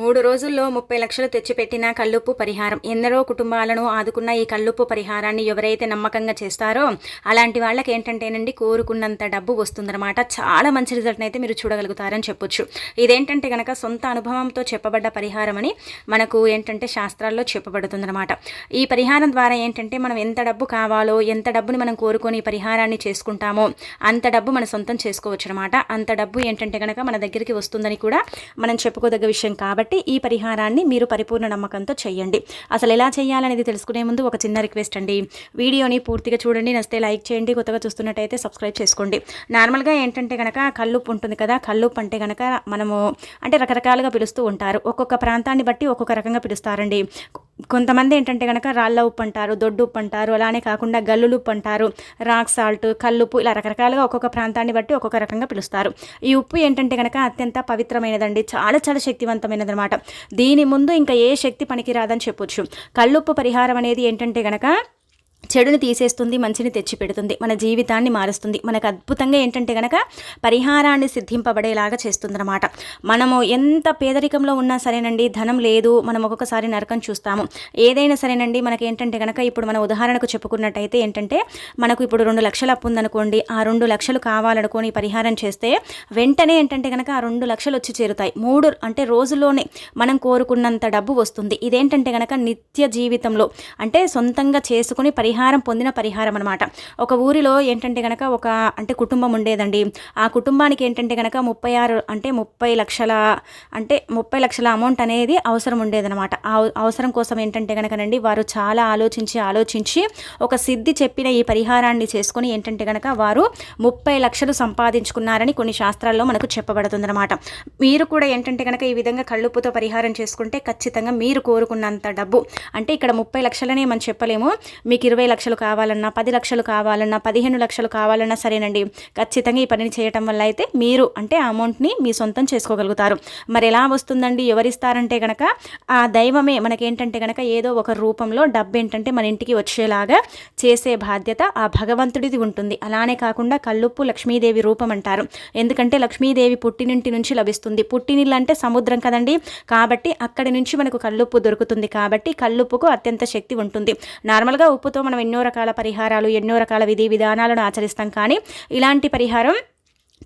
మూడు రోజుల్లో ముప్పై లక్షలు తెచ్చిపెట్టిన కల్లుప్పు పరిహారం. ఎందరో కుటుంబాలను ఆదుకున్న ఈ కల్లుప్పు పరిహారాన్ని ఎవరైతే నమ్మకంగా చేస్తారో అలాంటి వాళ్ళకి ఏంటంటేనండి కోరుకున్నంత డబ్బు వస్తుందన్నమాట. చాలా మంచి రిజల్ట్ అయితే మీరు చూడగలుగుతారని చెప్పొచ్చు. ఇదేంటంటే కనుక సొంత అనుభవంతో చెప్పబడ్డ పరిహారం అని మనకు ఏంటంటే శాస్త్రాల్లో చెప్పబడుతుందన్నమాట. ఈ పరిహారం ద్వారా ఏంటంటే మనం ఎంత డబ్బు కావాలో ఎంత డబ్బుని మనం కోరుకొని పరిహారాన్ని చేసుకుంటామో అంత డబ్బు మన సొంతం చేసుకోవచ్చు అనమాట అంత డబ్బు ఏంటంటే కనుక మన దగ్గరికి వస్తుందని కూడా మనం చెప్పుకోదగ్గ విషయం కాబట్టి ఈ పరిహారాన్ని మీరు పరిపూర్ణ నమ్మకంతో చేయండి అసలు ఎలా చేయాలనేది తెలుసుకునే ముందు ఒక చిన్న రిక్వెస్ట్ అండి. వీడియోని పూర్తిగా చూడండి నచ్చితే లైక్ చేయండి కొత్తగా చూస్తున్నట్టయితే సబ్స్క్రైబ్ చేసుకోండి. నార్మల్గా ఏంటంటే కనుక కల్లుప్పు ఉంటుంది కదా కల్లుప్పు అంటే కనుక మనము అంటే రకరకాలుగా పిలుస్తూ ఉంటారు. ఒక్కొక్క ప్రాంతాన్ని బట్టి ఒక్కొక్క రకంగా పిలుస్తారండి. కొంతమంది ఏంటంటే కనుక రాళ్ళ ఉప్పు అంటారు దొడ్డు ఉప్పు అంటారు అలానే కాకుండా గల్లులు ఉప్పు అంటారు రాక్ సాల్ట్ కల్లుప్పు ఇలా రకరకాలుగా ఒక్కొక్క ప్రాంతాన్ని బట్టి ఒక్కొక్క రకంగా పిలుస్తారు. ఈ ఉప్పు ఏంటంటే కనుక అత్యంత పవిత్రమైనదండి చాలా చాలా శక్తివంతమైనది అనమాట దీని ముందు ఇంకా ఏ శక్తి పనికిరాదని చెప్పొచ్చు. కళ్ళుప్పు పరిహారం అనేది ఏంటంటే కనుక చెడుని తీసేస్తుంది మంచిని తెచ్చిపెడుతుంది మన జీవితాన్ని మారుస్తుంది. మనకు అద్భుతంగా ఏంటంటే కనుక పరిహారాన్ని సిద్ధింపబడేలాగా చేస్తుందన్నమాట. మనము ఎంత పేదరికంలో ఉన్నా సరేనండి ధనం లేదు మనం ఒక్కొక్కసారి నరకం చూస్తాము. ఏదైనా సరేనండి మనకి ఏంటంటే కనుక ఇప్పుడు మన ఉదాహరణకు చెప్పుకున్నట్టయితే ఏంటంటే మనకు ఇప్పుడు రెండు లక్షలు అప్పు ఉందనుకోండి ఆ రెండు లక్షలు కావాలనుకొని పరిహారం చేస్తే వెంటనే ఏంటంటే కనుక ఆ రెండు లక్షలు వచ్చి చేరుతాయి. మూడు అంటే రోజులోనే మనం కోరుకున్నంత డబ్బు వస్తుంది. ఇదేంటంటే కనుక నిత్య జీవితంలో అంటే సొంతంగా చేసుకుని పరిహారం పరిహారం పొందిన పరిహారం అనమాట ఒక ఊరిలో ఏంటంటే కనుక ఒక అంటే కుటుంబం ఉండేదండి. ఆ కుటుంబానికి ఏంటంటే కనుక ముప్పై ఆరు అంటే ముప్పై లక్షల అంటే ముప్పై లక్షల అమౌంట్ అనేది అవసరం ఉండేదన్నమాట. ఆ అవసరం కోసం ఏంటంటే కనుకనండి వారు చాలా ఆలోచించి ఆలోచించి ఒక సిద్ధి చెప్పిన ఈ పరిహారాన్ని చేసుకుని ఏంటంటే కనుక వారు ముప్పై లక్షలు సంపాదించుకున్నారని కొన్ని శాస్త్రాల్లో మనకు చెప్పబడుతుందన్నమాట. మీరు కూడా ఏంటంటే కనుక ఈ విధంగా కళ్ళుప్పుతో పరిహారం చేసుకుంటే ఖచ్చితంగా మీరు కోరుకున్నంత డబ్బు అంటే ఇక్కడ ముప్పై లక్షలనే మనం చెప్పలేము మీకు ఇరవై లక్షలు కావాలన్నా పది లక్షలు కావాలన్నా పదిహేను లక్షలు కావాలన్నా సరేనండి. ఖచ్చితంగా ఈ పనిని చేయటం వల్ల అయితే మీరు అంటే ఆ అమౌంట్ని మీ సొంతం చేసుకోగలుగుతారు. మరి ఎలా వస్తుందండి? ఎవరిస్తారంటే గనక ఆ దైవమే మనకేంటంటే గనక ఏదో ఒక రూపంలో డబ్బు ఏంటంటే మన ఇంటికి వచ్చేలాగా చేసే బాధ్యత ఆ భగవంతుడిది ఉంటుంది. అలానే కాకుండా కల్లుప్పు లక్ష్మీదేవి రూపం అంటారు. ఎందుకంటే లక్ష్మీదేవి పుట్టినింటి నుంచి లభిస్తుంది. పుట్టినిల్లు అంటే సముద్రం కదండి. కాబట్టి అక్కడి నుంచి మనకు కల్లుప్పు దొరుకుతుంది. కాబట్టి కల్లుప్పుకు అత్యంత శక్తి ఉంటుంది. నార్మల్గా ఉప్పుతో మనం ఎన్నో రకాల పరిహారాలు ఎన్నో రకాల విధి విధానాలను ఆచరిస్తాం. కానీ ఇలాంటి పరిహారం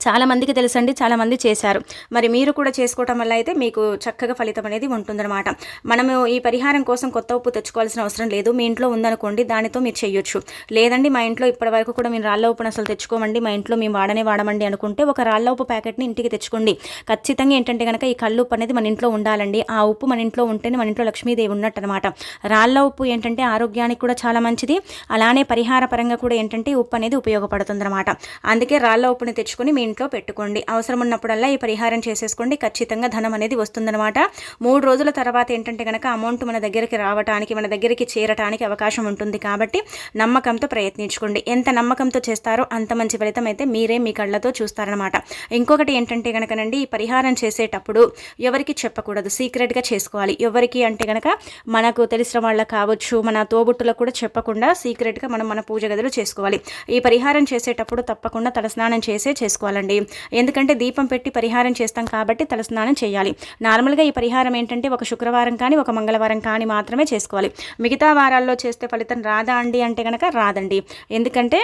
చాలా మందికి తెలుసండి చాలామంది చేశారు. మరి మీరు కూడా చేసుకోవటం వల్ల అయితే మీకు చక్కగా ఫలితం అనేది ఉంటుందన్నమాట. మనము ఈ పరిహారం కోసం కొత్త ఉప్పు తెచ్చుకోవాల్సిన అవసరం లేదు. మీ ఇంట్లో ఉందనుకోండి దానితో మీరు చేయొచ్చు. లేదండి మా ఇంట్లో ఇప్పటి వరకు కూడా మేము రాళ్ళ ఉప్పును అసలు తెచ్చుకోమండి. మా ఇంట్లో మేము వాడనే వాడమండి అనుకుంటే ఒక రాళ్ళ ఉప్పు ప్యాకెట్ని ఇంటికి తెచ్చుకోండి. ఖచ్చితంగా ఏంటంటే కనుక ఈ కళ్ళు ఉప్పు అనేది మన ఇంట్లో ఉండాలండి. ఆ ఉప్పు మన ఇంట్లో ఉంటేనే మన ఇంట్లో లక్ష్మీదేవి ఉన్నట్టు అనమాట రాళ్ళ ఉప్పు ఏంటంటే ఆరోగ్యానికి కూడా చాలా మంచిది. అలానే పరిహార పరంగా కూడా ఏంటంటే ఉప్పు అనేది ఉపయోగపడుతుంది అనమాట అందుకే రాళ్ళ ఉప్పుని తెచ్చుకొని మీ ఇంట్లో పెట్టుకోండి. అవసరం ఉన్నప్పుడల్లా ఈ పరిహారం చేసేసుకోండి. ఖచ్చితంగా ధనం అనేది వస్తుందన్నమాట. మూడు రోజుల తర్వాత ఏంటంటే కనుక అమౌంట్ మన దగ్గరికి రావడానికి మన దగ్గరికి చేరటానికి అవకాశం ఉంటుంది కాబట్టి నమ్మకంతో ప్రయత్నించుకోండి. ఎంత నమ్మకంతో చేస్తారో అంత మంచి ఫలితం అయితే మీరే మీ కళ్ళతో చూస్తారనమాట ఇంకొకటి ఏంటంటే కనుకనండి ఈ పరిహారం చేసేటప్పుడు ఎవరికి చెప్పకూడదు. సీక్రెట్గా చేసుకోవాలి. ఎవరికి అంటే కనుక మనకు తెలిసిన వాళ్ళకి కావచ్చు మన తోబుట్టులకు కూడా చెప్పకుండా సీక్రెట్గా మనం మన పూజ గదిలో చేసుకోవాలి. ఈ పరిహారం చేసేటప్పుడు తప్పకుండా తలస్నానం చేసే చేసుకోవాలి. చేసుకోవాలండి ఎందుకంటే దీపం పెట్టి పరిహారం చేస్తాం కాబట్టి తలస్నానం చేయాలి. నార్మల్గా ఈ పరిహారం ఏంటంటే ఒక శుక్రవారం కానీ ఒక మంగళవారం కానీ మాత్రమే చేసుకోవాలి. మిగతా వారాల్లో చేస్తే ఫలితం రాదా అండి అంటే కనుక రాదండి. ఎందుకంటే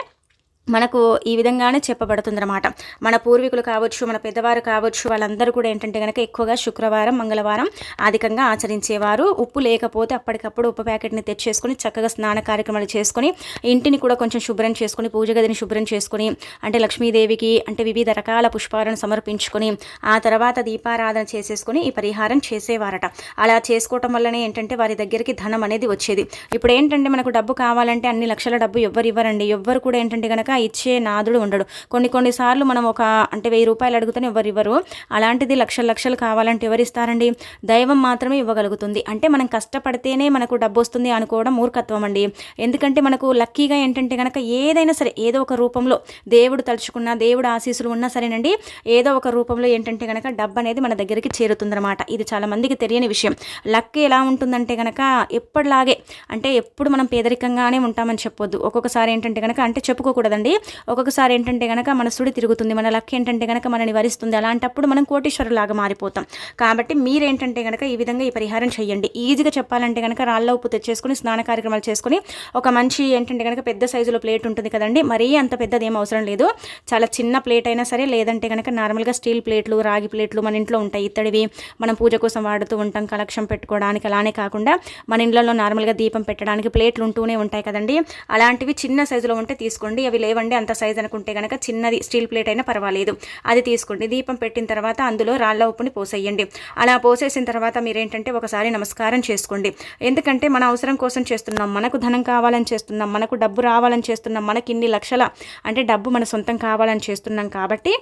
మనకు ఈ విధంగానే చెప్పబడుతుందన్నమాట. మన పూర్వీకులు కావచ్చు మన పెద్దవారు కావచ్చు వాళ్ళందరూ కూడా ఏంటంటే కనుక ఎక్కువగా శుక్రవారం మంగళవారం అధికంగా ఆచరించేవారు. ఉప్పు లేకపోతే అప్పటికప్పుడు ఉప్పు ప్యాకెట్ని తెచ్చేసుకొని చక్కగా స్నాన కార్యక్రమాలు చేసుకొని ఇంటిని కూడా కొంచెం శుభ్రం చేసుకొని పూజ గదిని శుభ్రం చేసుకొని అంటే లక్ష్మీదేవికి అంటే వివిధ రకాల పుష్పాలను సమర్పించుకొని ఆ తర్వాత దీపారాధన చేసేసుకొని ఈ పరిహారం చేసేవారట. అలా చేసుకోవటం వల్లనే ఏంటంటే వారి దగ్గరికి ధనం అనేది వచ్చేది. ఇప్పుడు ఏంటంటే మనకు డబ్బు కావాలంటే అన్ని లక్షల డబ్బు ఎవ్వరు ఇవ్వరండి. ఎవ్వరు కూడా ఏంటంటే కనుక ఇచ్చే నాదుడు ఉండడు. కొన్ని కొన్నిసార్లు మనం ఒక అంటే వెయ్యి రూపాయలు అడుగుతూనే ఎవరు ఇవ్వరు. అలాంటిది లక్షల లక్షలు కావాలంటే ఎవరు ఇస్తారండి? దైవం మాత్రమే ఇవ్వగలుగుతుంది. అంటే మనం కష్టపడితేనే మనకు డబ్బు వస్తుంది అనుకోవడం మూర్ఖత్వం అండి. ఎందుకంటే మనకు లక్కీగా ఏంటంటే కనుక ఏదైనా సరే ఏదో ఒక రూపంలో దేవుడు తలుచుకున్న దేవుడు ఆశీస్సులు ఉన్నా సరేనండి ఏదో ఒక రూపంలో ఏంటంటే కనుక డబ్బు అనేది మన దగ్గరికి చేరుతుందన్నమాట. ఇది చాలా మందికి తెలియని విషయం. లక్ ఎలా ఉంటుందంటే కనుక ఎప్పటిలాగే అంటే ఎప్పుడు మనం పేదరికంగానే ఉంటామని చెప్పొద్దు. ఒక్కొక్కసారి ఏంటంటే కనుక అంటే చెప్పుకోకూడదండి. కదండి ఒక్కొక్కసారి ఏంటంటే కనుక మన సుడి తిరుగుతుంది మన లక్ ఏంటంటే కనుక మనని వరిస్తుంది అలాంటప్పుడు మనం కోటీశ్వరులాగా మారిపోతాం. కాబట్టి మీరేంటంటే కనుక ఈ విధంగా ఈ పరిహారం చేయండి ఈజీగా చెప్పాలంటే కనుక రాళ్ళ ఉప్పు తెచ్చేసుకుని స్నాన కార్యక్రమాలు చేసుకుని ఒక మంచి ఏంటంటే కనుక పెద్ద సైజులో ప్లేట్ ఉంటుంది కదండి మరీ అంత పెద్దది ఏం అవసరం లేదు. చాలా చిన్న ప్లేట్ అయినా సరే లేదంటే కనుక నార్మల్గా స్టీల్ ప్లేట్లు రాగి ప్లేట్లు మన ఇంట్లో ఉంటాయి. ఇత్తడివి మనం పూజ కోసం వాడుతూ ఉంటాం కలెక్షన్ పెట్టుకోవడానికి అలానే కాకుండా మన ఇళ్ళలో నార్మల్గా దీపం పెట్టడానికి ప్లేట్లు ఉంటూనే ఉంటాయి కదండి. అలాంటివి చిన్న సైజులో ఉంటే తీసుకోండి. అవి లేవండి అంత సైజ్ అనుకుంటే కనుక చిన్నది స్టీల్ ప్లేట్ అయినా పర్వాలేదు. అది తీసుకోండి. దీపం పెట్టిన తర్వాత అందులో రాళ్ళ ఉప్పుని పోసేయండి. అలా పోసేసిన తర్వాత మీరేంటంటే ఒకసారి నమస్కారం చేసుకోండి. ఎందుకంటే మన అవసరం కోసం చేస్తున్నాం. మనకు ధనం కావాలని చేస్తున్నాం. మనకు డబ్బు రావాలని చేస్తున్నాం. మనకి ఇన్ని లక్షల అంటే డబ్బు మన సొంతం కావాలని చేస్తున్నాం కాబట్టి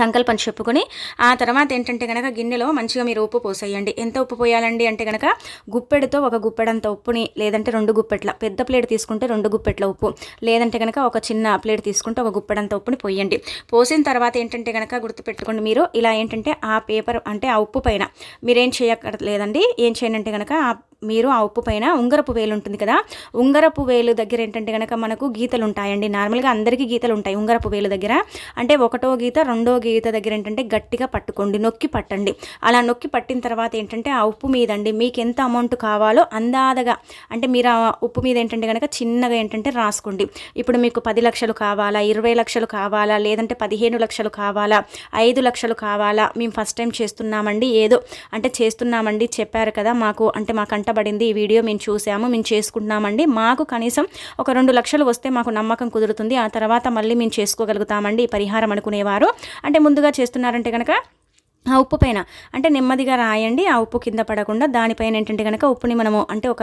సంకల్పం చెప్పుకొని ఆ తర్వాత ఏంటంటే కనుక గిన్నెలో మంచిగా మీరు ఉప్పు పోసేయండి. ఎంత ఉప్పు పోయాలండి అంటే కనుక గుప్పెడుతో ఒక గుప్పెడంత ఉప్పుని లేదంటే రెండు గుప్పెట్ల పెద్ద ప్లేట్ తీసుకుంటే రెండు గుప్పెట్ల ఉప్పు లేదంటే కనుక ఒక చిన్న ప్లేట్ తీసుకుంటే ఒక గుప్పెడంత ఉప్పుని పోయండి. పోసిన తర్వాత ఏంటంటే కనుక గుర్తుపెట్టుకోండి మీరు ఇలా ఏంటంటే ఆ పేపర్ అంటే ఆ ఉప్పు పైన మీరేం చేయక్కర్లేదండి. ఏం చేయనంటే కనుక మీరు ఆ ఉప్పు పైన ఉంగరపు వేలు ఉంటుంది కదా ఉంగరపు వేలు దగ్గర ఏంటంటే కనుక మనకు గీతలు ఉంటాయండి. నార్మల్గా అందరికీ గీతలు ఉంటాయి ఉంగరపు వేలు దగ్గర. అంటే ఒకటో గీత రెండో గీత దగ్గర ఏంటంటే గట్టిగా పట్టుకోండి నొక్కి పట్టండి. అలా నొక్కి పట్టిన తర్వాత ఏంటంటే ఆ ఉప్పు మీదండి మీకు ఎంత అమౌంట్ కావాలో అందాదగా అంటే మీరు ఆ ఉప్పు మీద ఏంటంటే కనుక చిన్నగా ఏంటంటే రాసుకోండి. ఇప్పుడు మీకు పది లక్షలు కావాలా ఇరవై లక్షలు కావాలా లేదంటే పదిహేను లక్షలు కావాలా ఐదు లక్షలు కావాలా మేము ఫస్ట్ టైం చేస్తున్నామండి ఏదో అంటే చేస్తున్నామండి చెప్పారు కదా మాకు అంటే మాకు అంటబడింది ఈ వీడియో మేము చూసాము మేము చేసుకుంటున్నామండి. మాకు కనీసం ఒక రెండు లక్షలు వస్తే మాకు నమ్మకం కుదురుతుంది ఆ తర్వాత మళ్ళీ మేము చేసుకోగలుగుతామండి ఈ పరిహారం అనుకునేవారు. అంటే అంటే ముందుగా చేస్తున్నారంటే కనుక ఆ ఉప్పు పైన. అంటే నెమ్మదిగా రాయండి ఆ ఉప్పు కింద పడకుండా దానిపైన ఏంటంటే కనుక ఉప్పుని మనము అంటే ఒక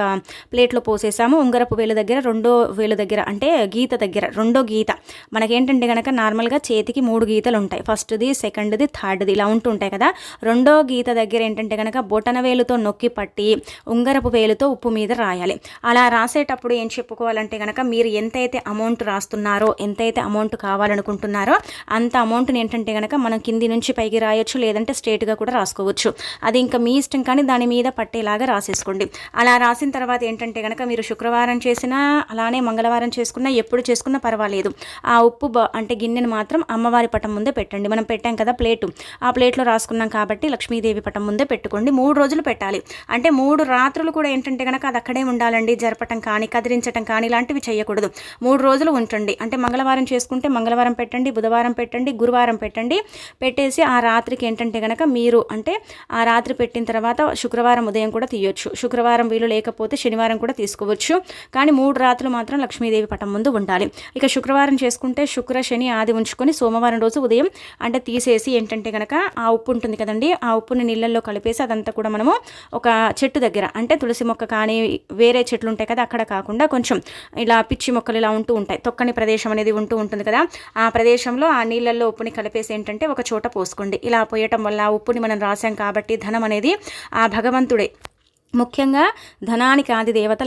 ప్లేట్లో పోసేసాము. ఉంగరపు వేలు దగ్గర రెండో వేలు దగ్గర అంటే గీత దగ్గర రెండో గీత. మనకేంటంటే కనుక నార్మల్గా చేతికి మూడు గీతలు ఉంటాయి ఫస్ట్ది సెకండ్ది థర్డ్ది ఇలా ఉంటుంటాయి కదా. రెండో గీత దగ్గర ఏంటంటే కనుక బొటన వేలుతో నొక్కి పట్టి ఉంగరపు వేలుతో ఉప్పు మీద రాయాలి. అలా రాసేటప్పుడు ఏం చెప్పుకోవాలంటే కనుక మీరు ఎంతైతే అమౌంట్ రాస్తున్నారో ఎంతైతే అమౌంట్ కావాలనుకుంటున్నారో అంత అమౌంట్ని ఏంటంటే కనుక మనం కింది నుంచి పైకి రాయొచ్చు లేదంటే లేదంటే స్ట్రేట్గా కూడా రాసుకోవచ్చు. అది ఇంకా మీ ఇష్టం కానీ దాని మీద పట్టేలాగా రాసేసుకోండి. అలా రాసిన తర్వాత ఏంటంటే కనుక మీరు శుక్రవారం చేసినా అలానే మంగళవారం చేసుకున్నా ఎప్పుడు చేసుకున్నా పర్వాలేదు. ఆ ఉప్పు అంటే గిన్నెను మాత్రం అమ్మవారి పటం ముందే పెట్టండి. మనం పెట్టాం కదా ప్లేటు. ఆ ప్లేట్లో రాసుకున్నాం కాబట్టి లక్ష్మీదేవి పటం ముందే పెట్టుకోండి. మూడు రోజులు పెట్టాలి. అంటే మూడు రాత్రులు కూడా ఏంటంటే కనుక అది అక్కడే ఉండాలండి. జరపటం కానీ కదిలించటం కానీ ఇలాంటివి చేయకూడదు మూడు రోజులు ఉంచండి. అంటే మంగళవారం చేసుకుంటే మంగళవారం పెట్టండి బుధవారం పెట్టండి గురువారం పెట్టండి. పెట్టేసి ఆ రాత్రికి ఏంటంటే అయితే కనుక మీరు అంటే ఆ రాత్రి పెట్టిన తర్వాత శుక్రవారం ఉదయం కూడా తీయొచ్చు. శుక్రవారం వీలు లేకపోతే శనివారం కూడా తీసుకోవచ్చు. కానీ మూడు రాత్రులు మాత్రం లక్ష్మీదేవి పటం ముందు ఉండాలి. ఇక శుక్రవారం చేసుకుంటే శుక్ర శని ఆది ఉంచుకొని సోమవారం రోజు ఉదయం అంటే తీసేసి ఏంటంటే కనుక ఆ ఉప్పు ఉంటుంది కదండి ఆ ఉప్పుని నీళ్ళల్లో కలిపేసి అదంతా కూడా మనము ఒక చెట్టు దగ్గర అంటే తులసి మొక్క కానీ వేరే చెట్లు ఉంటాయి కదా అక్కడ కాకుండా కొంచెం ఇలా పిచ్చి మొక్కలు ఇలా ఉంటూ ఉంటాయి. తొక్కని ప్రదేశం అనేది ఉంటూ ఉంటుంది కదా ఆ ప్రదేశంలో ఆ నీళ్ళల్లో ఉప్పుని కలిపేసి ఏంటంటే ఒక చోట పోసుకోండి. ఇలా పోయటం వల్ల ఉప్పుని మనం రాసాం కాబట్టి ధనం అనేది ఆ భగవంతుడే. ముఖ్యంగా ధనానికి ఆది దేవత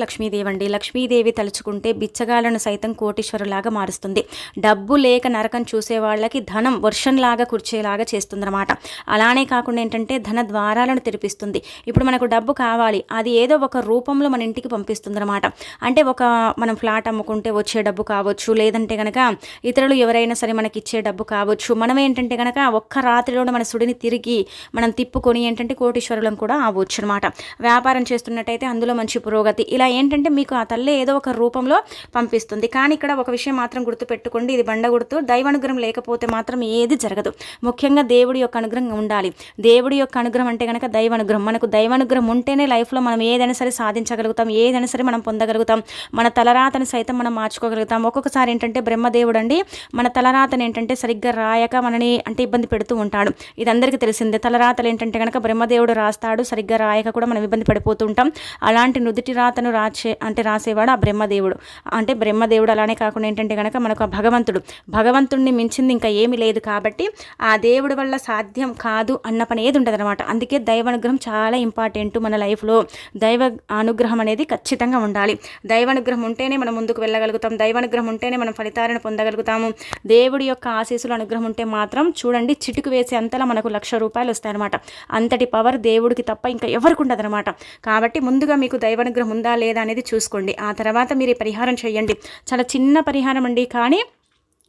అండి లక్ష్మీదేవి తలుచుకుంటే బిచ్చగాలను సైతం కోటీశ్వరులాగా మారుస్తుంది. డబ్బు లేక నరకం చూసే వాళ్ళకి ధనం వర్షంలాగా కుర్చేలాగా చేస్తుందన్నమాట. అలానే కాకుండా ఏంటంటే ధన ద్వారాలను తెరిపిస్తుంది. ఇప్పుడు మనకు డబ్బు కావాలి. అది ఏదో ఒక రూపంలో మన ఇంటికి పంపిస్తుందన్నమాట. అంటే ఒక మనం ఫ్లాట్ అమ్ముకుంటే వచ్చే డబ్బు కావచ్చు లేదంటే కనుక ఇతరులు ఎవరైనా సరే మనకి ఇచ్చే డబ్బు కావచ్చు. మనం ఏంటంటే కనుక ఒక్క రాత్రిలోనే మన సుడిని తిరిగి మనం తిప్పుకొని ఏంటంటే కోటీశ్వరులం కూడా అవ్వచ్చు అనమాట వ్యాపార వ్యాపారం చేస్తున్నట్టయితే అందులో మంచి పురోగతి. ఇలా ఏంటంటే మీకు ఆ తల్లి ఏదో ఒక రూపంలో పంపిస్తుంది. కానీ ఇక్కడ ఒక విషయం మాత్రం గుర్తుపెట్టుకోండి. ఇది బండ గుర్తు. దైవానుగ్రహం లేకపోతే మాత్రం ఏది జరగదు. ముఖ్యంగా దేవుడి యొక్క అనుగ్రహం ఉండాలి. దేవుడి యొక్క అనుగ్రహం అంటే కనుక దైవానుగ్రహం. మనకు దైవానుగ్రహం ఉంటేనే లైఫ్లో మనం ఏదైనా సరే సాధించగలుగుతాం. ఏదైనా సరే మనం పొందగలుగుతాం. మన తలరాతని సైతం మనం మార్చుకోగలుగుతాం. ఒక్కొక్కసారి ఏంటంటే బ్రహ్మదేవుడు అండి మన తలరాతను ఏంటంటే సరిగ్గా రాయక మనని అంటే ఇబ్బంది పెడుతూ ఉంటాడు. ఇది అందరికీ తెలిసిందే. తలరాతలు ఏంటంటే కనుక బ్రహ్మదేవుడు రాస్తాడు సరిగ్గా రాయక కూడా మనం ఇబ్బంది పడి పడిపోతుంటాం అలాంటి నుదుటి రాతను రాసే అంటే రాసేవాడు ఆ బ్రహ్మదేవుడు. అంటే బ్రహ్మదేవుడు అలానే కాకుండా ఏంటంటే కనుక మనకు ఆ భగవంతుడు. భగవంతుడిని మించింది ఇంకా ఏమీ లేదు కాబట్టి ఆ దేవుడి వల్ల సాధ్యం కాదు అన్న పని ఏది ఉండదు అనమాట అందుకే దైవ అనుగ్రహం చాలా ఇంపార్టెంట్ మన లైఫ్లో. దైవ అనుగ్రహం అనేది ఖచ్చితంగా ఉండాలి. దైవ అనుగ్రహం ఉంటేనే మనం ముందుకు వెళ్ళగలుగుతాం. దైవ అనుగ్రహం ఉంటేనే మనం ఫలితాలను పొందగలుగుతాము. దేవుడి యొక్క ఆశీస్సులు అనుగ్రహం ఉంటే మాత్రం చూడండి చిటుకు వేసే అంతలా మనకు లక్ష రూపాయలు వస్తాయన్నమాట. అంతటి పవర్ దేవుడికి తప్ప ఇంకా ఎవరికి ఉండదనమాట కాబట్టి ముందుగా మీకు దైవానుగ్రహం ఉందా లేదా అనేది చూసుకోండి. ఆ తర్వాత మీరు పరిహారం చేయండి. చాలా చిన్న పరిహారం అండి కానీ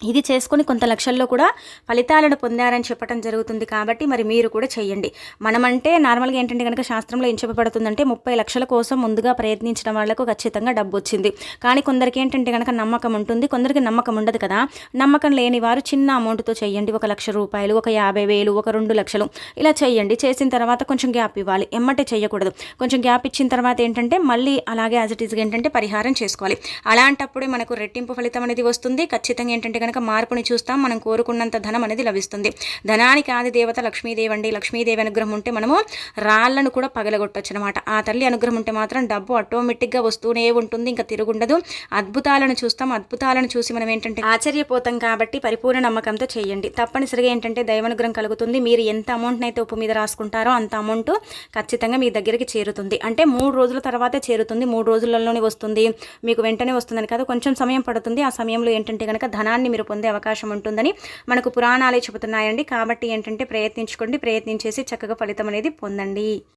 ఇది చేసుకొని కొంత లక్షల్లో కూడా ఫలితాలను పొందారని చెప్పడం జరుగుతుంది కాబట్టి మరి మీరు కూడా చేయండి మనమంటే నార్మల్గా ఏంటంటే కనుక శాస్త్రంలో ఏం చెప్పబడుతుందంటే ముప్పై లక్షల కోసం ముందుగా ప్రయత్నించిన వాళ్ళకు ఖచ్చితంగా డబ్బు వచ్చింది. కానీ కొందరికి ఏంటంటే కనుక నమ్మకం ఉంటుంది. కొందరికి నమ్మకం ఉండదు కదా. నమ్మకం లేని వారు చిన్న అమౌంట్తో చేయండి ఒక లక్ష రూపాయలు ఒక యాభై వేలు ఒక రెండు లక్షలు ఇలా చేయండి చేసిన తర్వాత కొంచెం గ్యాప్ ఇవ్వాలి. ఎమ్మటే చేయకూడదు కొంచెం గ్యాప్ ఇచ్చిన తర్వాత ఏంటంటే మళ్ళీ అలాగే యాజ్ ఇట్ ఈస్గా ఏంటంటే పరిహారం చేసుకోవాలి. అలాంటప్పుడే మనకు రెట్టింపు ఫలితం అనేది వస్తుంది. ఖచ్చితంగా ఏంటంటే కనుక మార్పుని చూస్తాం మనం కోరుకున్నంత ధనం అనేది లభిస్తుంది. ధనానికి ఆది దేవత లక్ష్మీదేవి అండి. లక్ష్మీదేవి అనుగ్రహం ఉంటే మనము రాళ్ళను కూడా పగలగొట్టచ్చు అనమాట ఆ తల్లి అనుగ్రహం ఉంటే మాత్రం డబ్బు ఆటోమేటిక్గా వస్తూనే ఉంటుంది ఇంకా తిరుగుండదు. అద్భుతాలను చూస్తాం అద్భుతాలను చూసి మనం ఏంటంటే ఆశ్చర్యపోతాం కాబట్టి పరిపూర్ణ నమ్మకంతో చేయండి. తప్పనిసరిగా ఏంటంటే దైవానుగ్రహం కలుగుతుంది. మీరు ఎంత అమౌంట్ని అయితే ఉప్పు మీద రాసుకుంటారో అంత అమౌంట్ ఖచ్చితంగా మీ దగ్గరికి చేరుతుంది. అంటే మూడు రోజుల తర్వాతే చేరుతుంది మూడు రోజులలోనే వస్తుంది. మీకు వెంటనే వస్తుందని కాదు కొంచెం సమయం పడుతుంది. ఆ సమయంలో ఏంటంటే కనుక ధనాన్ని మీరు పొందే అవకాశం ఉంటుందని మనకు పురాణాలే చెబుతున్నాయండి. కాబట్టి ఏంటంటే ప్రయత్నించుకోండి ప్రయత్నించేసి చక్కగా ఫలితం అనేది పొందండి.